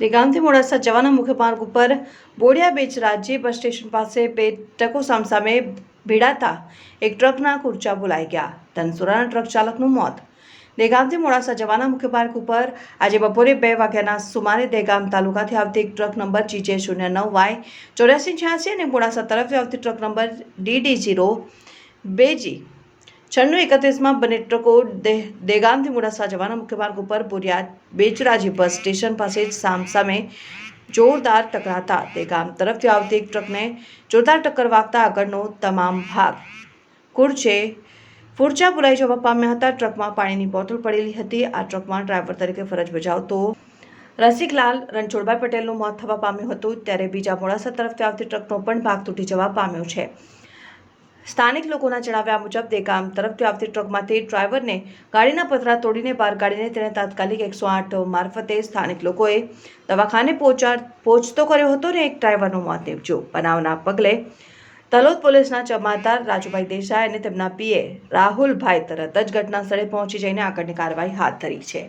તે ગામથી મોડાસા જવાના મુખ્ય માર્ગ ઉપર બોડિયા બીચ રાજ્ય બસ સ્ટેશન પાસે બે ટ્રકો સામસામે ભીડાતા એક ટ્રકના ખુરચા બોલાઈ ગયા. ધનસુરાના ટ્રક ચાલકનું મોત. દેગામથી મોડાસા જવાના મુખ્ય માર્ગ ઉપર આજે બપોરે બે વાગ્યાના સુમારે દેગામ તાલુકાથી આવતી એક ટ્રક નંબર જીજે શૂન્ય નવ વાય ચોર્યાસી છ્યાસી અને મોડાસા તરફથી આવતી ટ્રક નંબર ડીડી જીરો બે જી છન્નું એકત્રીસમાં બંને ટ્રકો દેગામથી મોડાસા જવાના મુખ્ય માર્ગ ઉપર બોરિયા બેચરાજી બસ સ્ટેશન પાસે જ સામસામે જોરદાર ટકરાતા દેગામ તરફથી આવતી એક ટ્રકને જોરદાર ટક્કર વાગતા આગળનો તમામ ભાગ કુરચે ફૂરચા પુરાઈ જવા પામ્યા હતા. ટ્રકમાં પાણીની બોટલ પડેલી હતી. આ ટ્રકમાં ડ્રાઈવર તરીકે ફરજ બજાવતો રસિકલાલ રણછોડભાઈ પટેલનું મોત થવા પામ્યું હતું. ત્યારે બીજા મોડાસા તરફથી આવતી ટ્રકનો પણ ભાગ તૂટી જવા પામ્યો છે. સ્થાનિક લોકોના જણાવ્યા મુજબ દેગામ તરફથી આવતી ટ્રકમાંથી ડ્રાઈવરને ગાડીના પતરા તોડીને બહાર કાઢીને તેને તાત્કાલિક એકસો આઠ મારફતે સ્થાનિક લોકોએ દવાખાને પહોંચા પહોંચતો કર્યો હતો ને એક ડ્રાઈવરનું મોત નીપજ્યું. બનાવના પગલે તલોદ પોલીસના જમાદાર રાજુભાઈ દેસાઈ અને તેમના પીએ રાહુલભાઈ તરત જ ઘટના સ્થળે પહોંચી જઈને આગળની કાર્યવાહી હાથ ધરી છે.